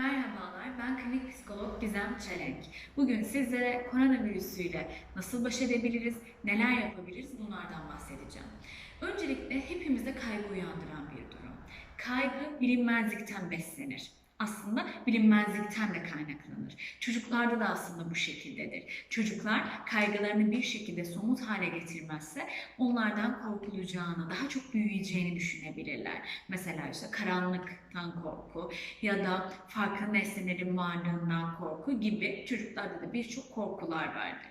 Merhabalar, ben klinik psikolog Gizem Çelenk. Bugün sizlere koronavirüsüyle nasıl baş edebiliriz, neler yapabiliriz bunlardan bahsedeceğim. Öncelikle hepimizde kaygı uyandıran bir durum. Kaygı bilinmezlikten beslenir. Aslında bilinmezlikten de kaynaklanır. Çocuklarda da aslında bu şekildedir. Çocuklar kaygılarını bir şekilde somut hale getirmezse onlardan korkulacağını, daha çok büyüyeceğini düşünebilirler. Mesela işte karanlıktan korku ya da farklı nesnelerin varlığından korku gibi çocuklarda da birçok korkular vardır.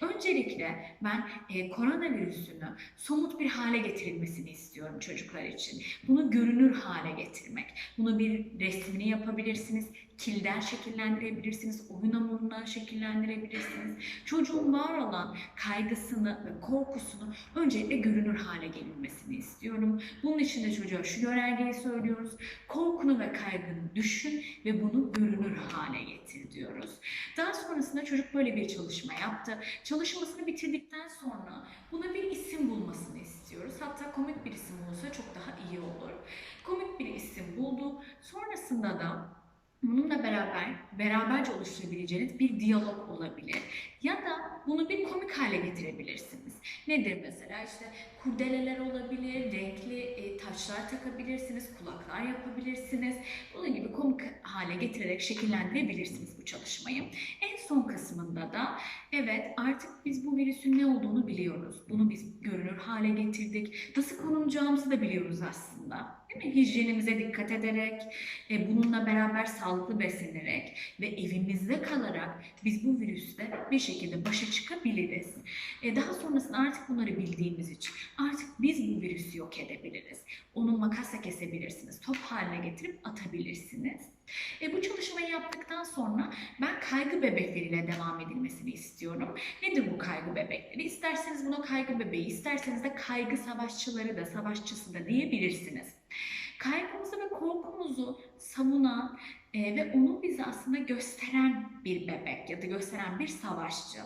Öncelikle ben e, koronavirüsünü somut bir hale getirilmesini istiyorum çocuklar için. Bunu görünür hale getirmek. Bunu bir resmini yapabilirsiniz, kilden şekillendirebilirsiniz, oyun hamurundan şekillendirebilirsiniz. Çocuğun var olan kaygısını ve korkusunu öncelikle görünür hale gelinmesini istiyorum. Bunun için de çocuğa şu yönergeyi söylüyoruz. Korkunu ve kaygını düşün ve bunu görünür hale getir diyoruz. Daha sonrasında çocuk böyle bir çalışma yaptı. Çalışmasını bitirdikten sonra buna bir isim bulmasını istiyoruz. Hatta komik bir isim olsa çok daha iyi olur. Komik bir isim buldu. Sonrasında da bununla beraber beraberce oluşturabileceğiniz bir diyalog olabilir. Ya da bunu bir komik hale getirebilirsiniz. Nedir mesela? İşte kurdeleler olabilir, renkli e, taçlar takabilirsiniz, kulaklar yapabilirsiniz. Bunun gibi komik hale getirerek şekillendirebilirsiniz bu çalışmayı. En son kısmında da evet artık biz bu virüsün ne olduğunu biliyoruz. Bunu biz görünür hale getirdik. Nasıl korunacağımızı da biliyoruz aslında. Değil mi? Hijyenimize dikkat ederek, e, bununla beraber sağlıklı beslenerek ve evimizde kalarak biz bu virüsle bir şekilde başa çıkabiliriz. E, daha sonrasında artık bunları bildiğimiz için artık biz bu virüsü yok edebiliriz. Onu makasla kesebilirsiniz, top haline getirip atabilirsiniz. E, bu çalışmayı yaptıktan sonra ben kaygı bebekleriyle devam edilmesini istiyorum. Nedir bu kaygı bebekleri? İsterseniz buna kaygı bebeği, isterseniz de kaygı savaşçıları da, savaşçısı da diyebilirsiniz. Kaygımızı ve korkumuzu savunan e, ve onu bize aslında gösteren bir bebek ya da gösteren bir savaşçı.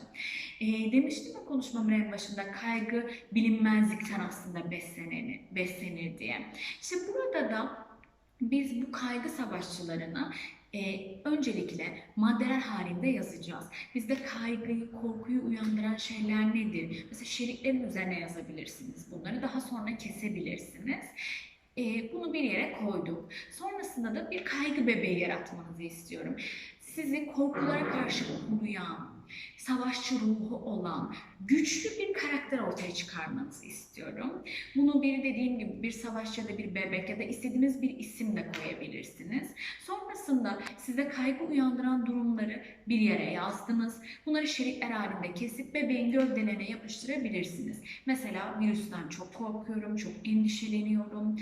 E, demiştim ya konuşmamın en başında kaygı bilinmezlikten aslında beslenir, beslenir diye. İşte burada da biz bu kaygı savaşçılarını e, öncelikle maddeler halinde yazacağız. Bizde kaygıyı, korkuyu uyandıran şeyler nedir? Mesela şeritlerin üzerine yazabilirsiniz bunları. Daha sonra kesebilirsiniz. E, bunu bir yere koyduk. Sonrasında da bir kaygı bebeği yaratmanızı istiyorum. Sizi korkulara karşı koruyan, savaşçı ruhu olan, güçlü bir karakter ortaya çıkarmanızı istiyorum. Bunu bir dediğim gibi bir savaşçı ya da bir bebek ya da istediğiniz bir isim de koyabilirsiniz. Sonrasında size kaygı uyandıran durumları bir yere yazdınız. Bunları şeritler halinde kesip bebeğin gövdelerine yapıştırabilirsiniz. Mesela virüsten çok korkuyorum, çok endişeleniyorum.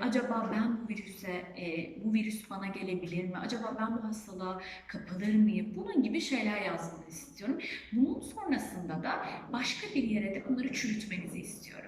Acaba ben bu virüse, e, bu virüs bana gelebilir mi? Acaba ben bu hastalığa kapılır mıyım? Bunun gibi şeyler yazmanızı istiyorum. Bunun sonrasında da başka bir yere de bunları çürütmenizi istiyorum.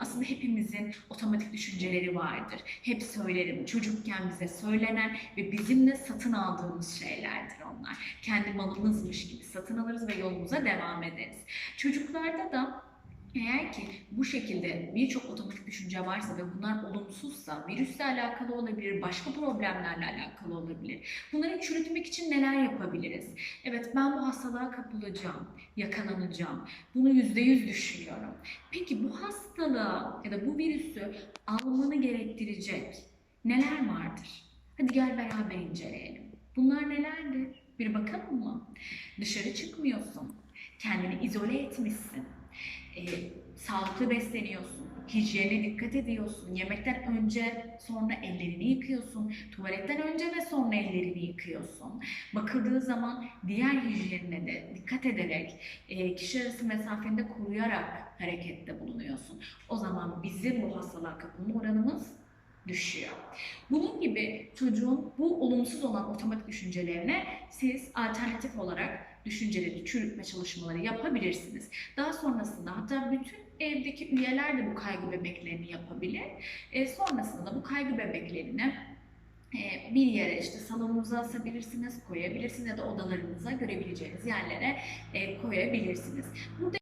Aslında hepimizin otomatik düşünceleri vardır. Hep söylerim. Çocukken bize söylenen ve bizim de satın aldığımız şeylerdir onlar. Kendi malımızmış gibi satın alırız ve yolumuza devam ederiz. Çocuklarda da eğer ki bu şekilde birçok otomatik düşünce varsa ve bunlar olumsuzsa virüsle alakalı olabilir, başka problemlerle alakalı olabilir. Bunları çürütmek için neler yapabiliriz? Evet ben bu hastalığa kapılacağım, yakalanacağım. Bunu yüzde yüz düşünüyorum. Peki bu hastalığı ya da bu virüsü almanı gerektirecek neler vardır? Hadi gel beraber inceleyelim. Bunlar nelerdir? Bir bakalım mı? Dışarı çıkmıyorsun. Kendini izole etmişsin e, sağlıklı besleniyorsun, hijyene dikkat ediyorsun, yemekten önce sonra ellerini yıkıyorsun, tuvaletten önce ve sonra ellerini yıkıyorsun. Bakıldığı zaman diğer hijyenine de dikkat ederek, e, kişi arası mesafeni de koruyarak harekette bulunuyorsun. O zaman bizim bu hastalığa kapılma oranımız düşüyor. Bunun gibi çocuğun bu olumsuz olan otomatik düşüncelerine siz alternatif olarak düşünceleri çürütme çalışmaları yapabilirsiniz. Daha sonrasında hatta bütün evdeki üyeler de bu kaygı bebeklerini yapabilir. E, sonrasında da bu kaygı bebeklerini e, bir yere işte salonunuza asabilirsiniz, koyabilirsiniz ya da odalarınıza görebileceğiniz yerlere e, koyabilirsiniz. Burada